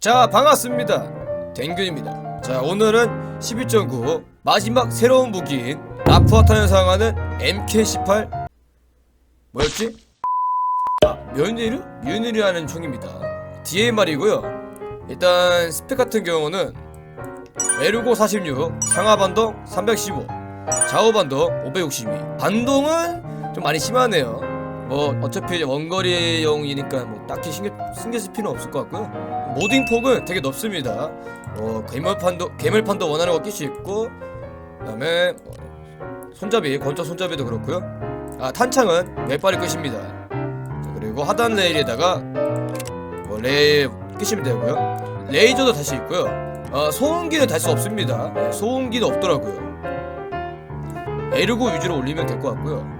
자 반갑습니다. 댕균입니다. 자 오늘은 11.9 마지막 새로운 무기인 라프아탄을 사용하는 MK18 뭐였지? 아, 뮤니르? 뮤니르라는 총입니다. DMR이고요. 일단 스펙 같은 경우는 에르고 46, 상하반동 315, 좌우반동 562 반동은 좀 많이 심하네요. 뭐 어차피 원거리용이니까 뭐 딱히 신경, 신경 쓸 필요는 없을 것 같고요. 모딩 폭은 되게 넓습니다. 어, 괴물판도 괴물판도 원하는 거 낄 수 있고 그다음에 뭐 손잡이 권총 손잡이도 그렇고요. 아 탄창은 맵발이 끝입니다. 그리고 하단 레일에다가 뭐 레일 끼시면 되고요. 레이저도 달수 있고요. 어, 소음기는 달 수 없습니다. 네, 소음기는 없더라고요. 에르고 위주로 올리면 될 것 같고요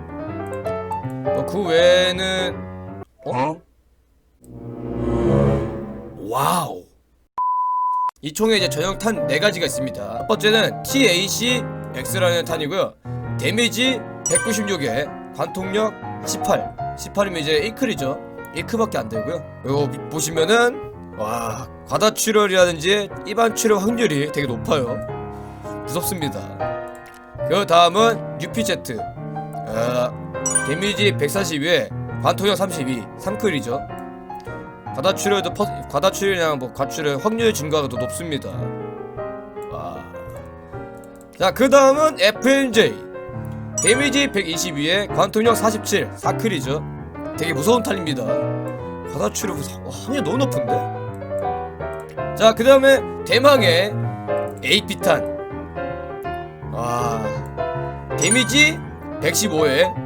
어, 그 외에는 어? 와우. 이 총에 이제 전용 탄 4가지가 있습니다. 첫 번째는 TAC X라는 탄이고요. 데미지 196에 관통력 18 18이면 이제 1클이죠. 1클밖에 안 되고요. 이거 비- 보시면은 와 과다 출혈이라든지 일반 출혈 확률이 되게 높아요. 무섭습니다. 그 다음은 UPZ 어, 데미지 142에 관통력 32 3클이죠. 과다출혈도 퍼, 과다출혈이랑 뭐 과출혈 확률 증가가 더 높습니다. 와. 자 그 다음은 FMJ 데미지 122에 관통력 47 4클이죠. 되게 무서운 탄입니다. 과다출혈 확률 너무 높은데? 자 그 다음에 대망의 AP탄. 와. 데미지 115에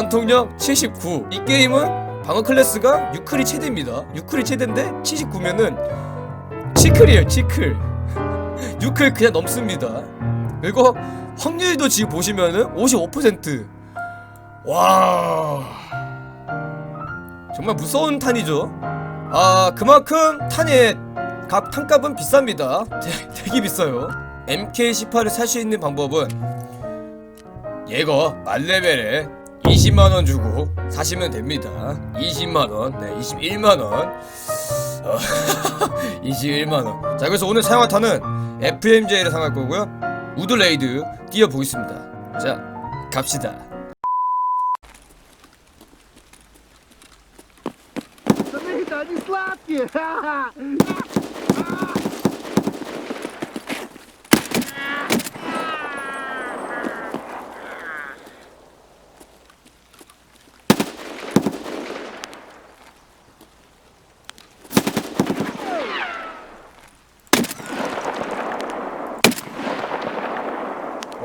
관통력 79. 이 게임은 방어 클래스가 6클이 최대입니다. 6클이 최대인데 79면은 7클이에요, 7클. 6클 그냥 넘습니다. 그리고 확률도 지금 보시면은 55%. 와. 정말 무서운 탄이죠. 아, 그만큼 탄의 값, 탄값은 비쌉니다. 되- 되게 비싸요. MK18을 살 수 있는 방법은 얘거 만레벨에 20만원 주고 사시면 됩니다. 20만원 네 21만원. 어, 21만원. 자 그래서 오늘 사용할 탄은 FMJ를 사용할 거고요. 우드레이드 띄워보겠습니다. 자 갑시다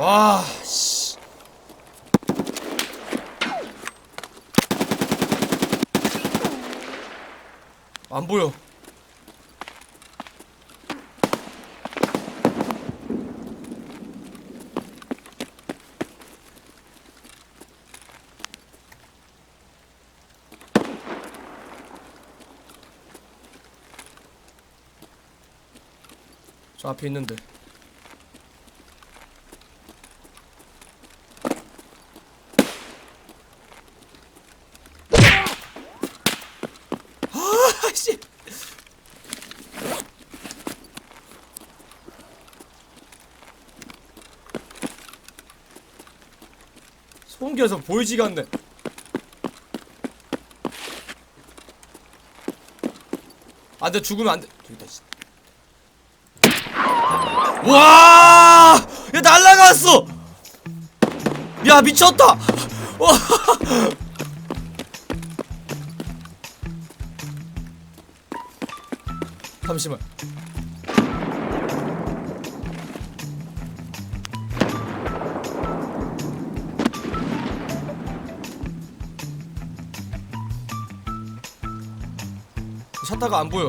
와 씨. 안 보여 저 앞에 있는데 아씨 소음기라서 보이지가 않네 안돼 죽으면 안돼 저기다 씨. 와! 야 날라갔어! 야 미쳤다! 와! 잠시만. 샷타가 안 보여.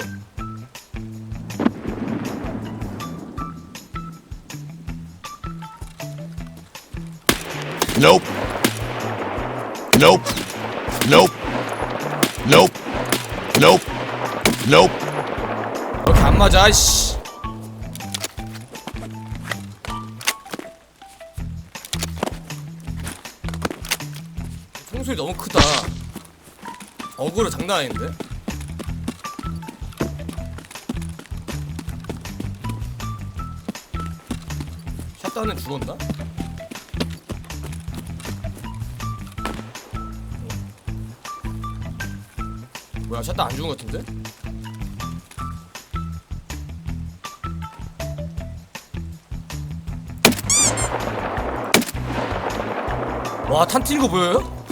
Nope. Nope. Nope. Nope. Nope. Nope. 이렇게 안 맞아, 씨. 총소리 너무 크다. 어그로 장난 아닌데? 샷단은 죽었나? 뭐야 샷단 안 죽은 것 같은데? 와탄튄거 보여요?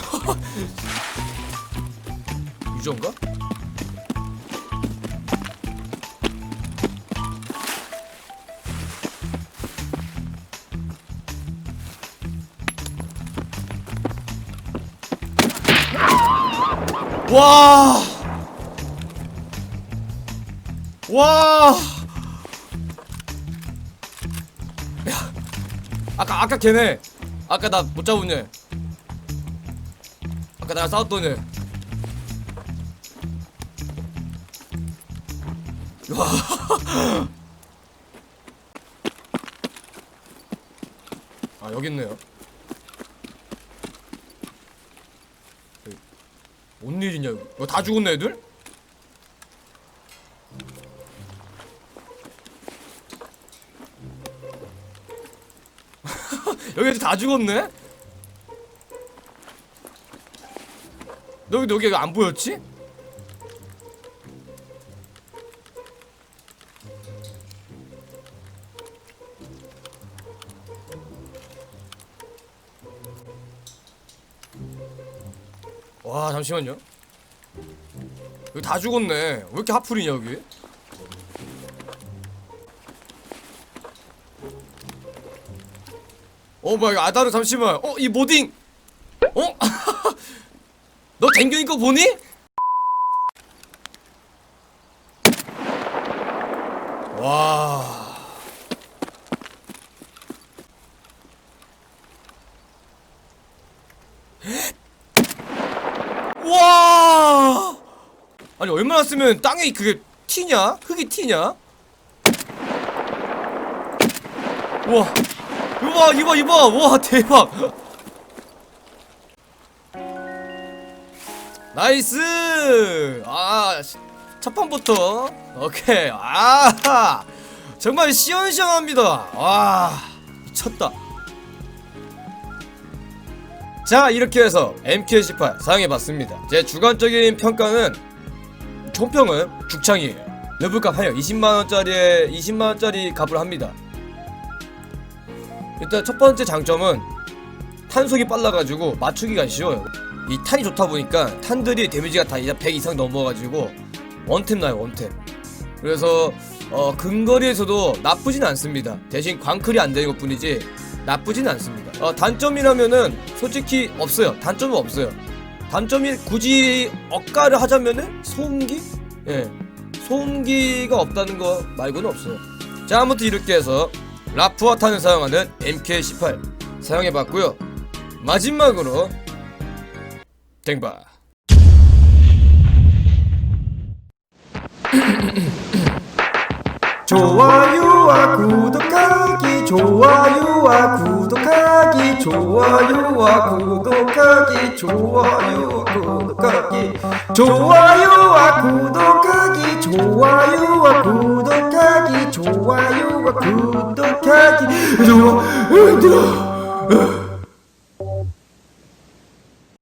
유저인가? 와! 와! 야, 아까 아까 걔네, 아까 나못 애, 아까 나랑 싸웠던 애. 와. 아 여기 있네요. 뭔 일이냐 이거 뭐다 죽었네 애들? 여기 다 죽었네? 여기 여기 왜안 보였지? 와 잠시만요. 여기 다 죽었네. 왜 이렇게 하풀이냐 여기? 어 뭐야 아다르 잠시만. 어 이 모딩! 어? 너 댕겨인 거 보니? 와 와! 아니 얼마나 쓰면 땅에 그게 튀냐? 흙이 튀냐? 우와. 이거 봐 이거 봐 이거 봐와 대박. 나이스! 아 첫 판부터. 오케이. 아 정말 시원시원합니다. 와 미쳤다 자 이렇게 해서 MK18 사용해봤습니다. 제 주관적인 평가는 총평은 죽창이에요. 레벨값 하여 20만원짜리에 20만원짜리 값을 합니다. 일단 첫 번째 장점은 탄속이 빨라가지고 맞추기가 쉬워요. 이 탄이 좋다 보니까 탄들이 데미지가 다 100 이상 넘어가지고 원탭 나요 원탭. 그래서 어, 근거리에서도 나쁘진 않습니다. 대신 광클이 안 되는 것 뿐이지 나쁘진 않습니다. 어, 단점이라면은 솔직히 없어요. 단점은 없어요. 단점이 굳이 억가를 하자면은 소음기? 예. 소음기가 없다는 거 말고는 없어요. 자 아무튼 이렇게 해서 라프와 탄을 사용하는 MK18 사용해봤고요. 마지막으로 땡바 좋아요와 구독하기 좋아요와 구독하기 좋아요와 구독하기 좋아요와 구독하기 좋아요와 구독하기 좋아요와 구독하기 좋아요와 구독하기. 좋아 힘들어